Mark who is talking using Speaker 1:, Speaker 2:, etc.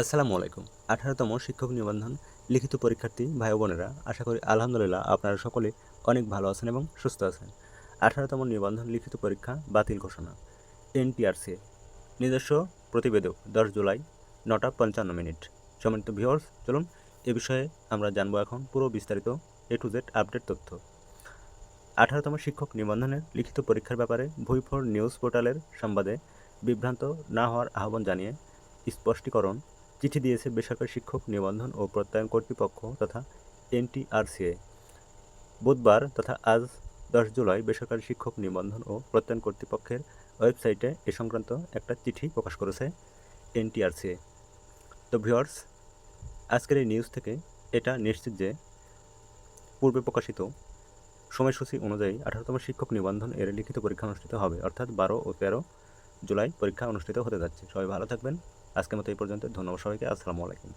Speaker 1: আসসালামু আলাইকুম। আঠারোতম শিক্ষক নিবন্ধন লিখিত পরীক্ষার্থী ভাই বোনেরা, আশা করি আলহামদুলিল্লাহ আপনারা সকলে অনেক ভালো আছেন এবং সুস্থ আছেন। আঠারোতম নিবন্ধন লিখিত পরীক্ষা বাতিল ঘোষণা। এনটিআরসি, নিজস্ব প্রতিবেদক, দশ জুলাই, নটা পঞ্চান্ন মিনিট। সম্মানিত ভিউয়ার্স চলুন এ বিষয়ে আমরা জানব এখন পুরো বিস্তারিত এ টু জেড আপডেট তথ্য। আঠারোতম শিক্ষক নিবন্ধনের লিখিত পরীক্ষার ব্যাপারে ভুইফোর নিউজ পোর্টালের সংবাদে বিভ্রান্ত না হওয়ার আহ্বান জানিয়ে স্পষ্টীকরণ চিঠি দিয়েছে বেসরকারি শিক্ষক নিবন্ধন ও প্রত্যয়ন কর্তৃপক্ষ তথা এনটিআরসিএ বুধবার তথা আজ দশ জুলাই বেসরকারি শিক্ষক নিবন্ধন ও প্রত্যয়ন কর্তৃপক্ষের ওয়েবসাইটে এ সংক্রান্ত একটা চিঠি প্রকাশ করেছে এনটিআরসিএ তো ভিউয়ার্স, আজকের এই নিউজ থেকে এটা নিশ্চিত যে পূর্বে প্রকাশিত সময়সূচি অনুযায়ী আঠারোতম শিক্ষক নিবন্ধন এর লিখিত পরীক্ষা অনুষ্ঠিত হবে, অর্থাৎ বারো ও তেরো জুলাই পরীক্ষা অনুষ্ঠিত হতে যাচ্ছে। সবাই ভালো থাকবেন। আজকের মতো এই পর্যন্ত। ধন্যবাদ সবাইকে। আসসালামু আলাইকুম।